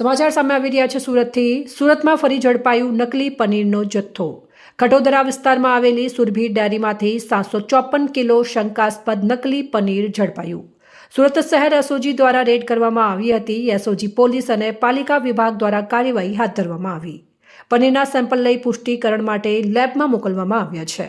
સમાચાર સામે આવી રહ્યા છે સુરતથી. સુરતમાં ફરી ઝડપાયું નકલી પનીરનો જથ્થો. ખટોદરા વિસ્તારમાં આવેલી સુરભી ડેરીમાંથી સાતસો ચોપન કિલો શંકાસ્પદ નકલી પનીર ઝડપાયું. સુરત શહેર એસઓજી દ્વારા રેડ કરવામાં આવી હતી. એસઓજી પોલીસ અને પાલિકા વિભાગ દ્વારા કાર્યવાહી હાથ ધરવામાં આવી. પનીરના સેમ્પલ લઈ પુષ્ટિકરણ માટે લેબમાં મોકલવામાં આવ્યા છે.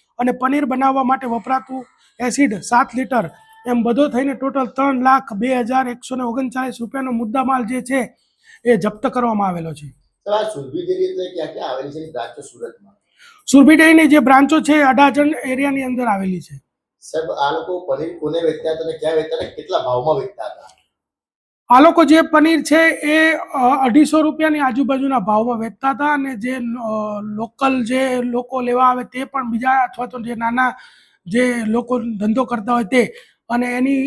અને પનીર બનાવવા માટે વપરાતું એસિડ સાત લીટર. એમ બધો થઈને ટોટલ ત્રણ લાખ બે હજાર એકસો ને ઓગણચાલીસ રૂપિયાનો મુદ્દામાલ જે છે એ જપ્ત કરવામાં આવેલો છે. સુરભી ડેરીની જે બ્રાન્ચો છે અડાજણ એરિયાની અંદર આવેલી છે. સાહેબ આ લોકો પનીર કોને વેચતા હતા અને ક્યાં વેચતા કેટલા ભાવમાં વેચતા હતા? આ લોકો જે પનીર છે એ અઢીસો રૂપિયાની આજુબાજુના ભાવમાં વેચતા હતા અને જે લોકલ જે લોકો લેવા આવે તે પણ બીજા અથવા તો જે નાના જે લોકો ધંધો કરતા હોય તે. અને એની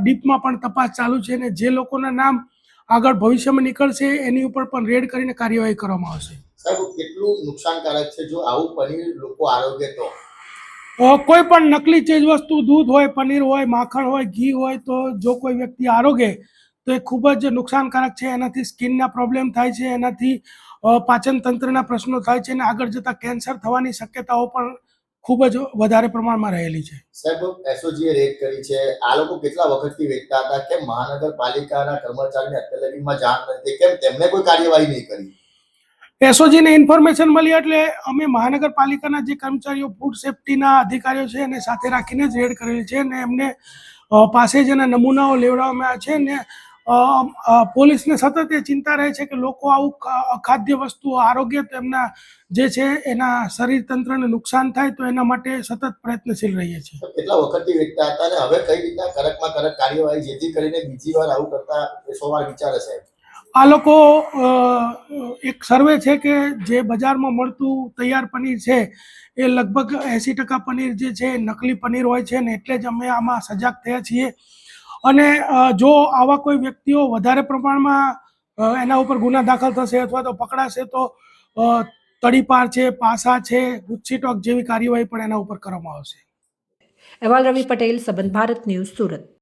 ડીપમાં પણ તપાસ ચાલુ છે અને જે લોકોના નામ આગળ ભવિષ્યમાં નીકળશે એની ઉપર પણ રેડ કરીને કાર્યવાહી કરવામાં આવશે. સાહેબ કેટલું નુકસાનકારક છે જો આવું પનીર લોકો આરોગ્ય તો? કોઈ પણ નકલી ચીજ વસ્તુ દૂધ હોય પનીર હોય માખણ હોય ઘી હોય તો જો કોઈ વ્યક્તિ આરોગે તો એ ખૂબ જ નુકસાનકારક છે. એનાથી સ્કિનના પ્રોબ્લેમ થાય છે. એનાથી પાચન તંત્રના પ્રશ્નો થાય છે અને આગળ જતાં કેન્સર થવાની શક્યતાઓ પણ ખૂબ જ વધારે પ્રમાણમાં રહેલી છે. સાહેબ એસઓજીએ રેડ કરી છે. આ લોકો કેટલા વખતથી વેચતા હતા? કે મહાનગરપાલિકાના કર્મચારીને અત્યારમાં જાણ નથી કેમ તેમને કોઈ કાર્યવાહી નહીં કરી? એસઓજીને ઇન્ફોર્મેશન મળી એટલે અમે મહાનગરપાલિકાના જે કર્મચારીઓ ફૂડ સેફ્ટીના અધિકારીઓ છે એને સાથે રાખીને જ રેડ કરેલી છે અને એમને પાસે જ એના નમૂનાઓ લેવડાવવામાં આવ્યા છે ને અ, અ, પોલીસને સતત એ ચિંતા રહે છે કે લોકો આવું ખાદ્ય વસ્તુઓ આરોગ્ય તેમના જે છે એના શરીર તંત્રને નુકસાન થાય તો એના માટે સતત પ્રયત્નશીલ રહીએ છીએ. કેટલા વખતથી વેચતા હતા અને હવે કઈ રીતના કડકમાં કડક કાર્યવાહી જેથી કરીને બીજી વાર આવું કરતા સો વાર વિચારે છે? આ લોકો એક સર્વે છે કે જે બજારમાં મળતું તૈયાર પનીર છે એ લગભગ એંસી ટકા પનીર જે છે નકલી પનીર હોય છે ને એટલે જ અમે આમાં સજાગ થયા છીએ. અને જો આવા કોઈ વ્યક્તિઓ વધારે પ્રમાણમાં એના ઉપર ગુના દાખલ થશે અથવા તો પકડાશે તો તડીપાર છે, પાસા છે, ગુચ્છી ટોક જેવી કાર્યવાહી પણ એના ઉપર કરવામાં આવશે. અહેવાલ રવિ પટેલ, સંબંધ ભારત ન્યૂઝ સુરત.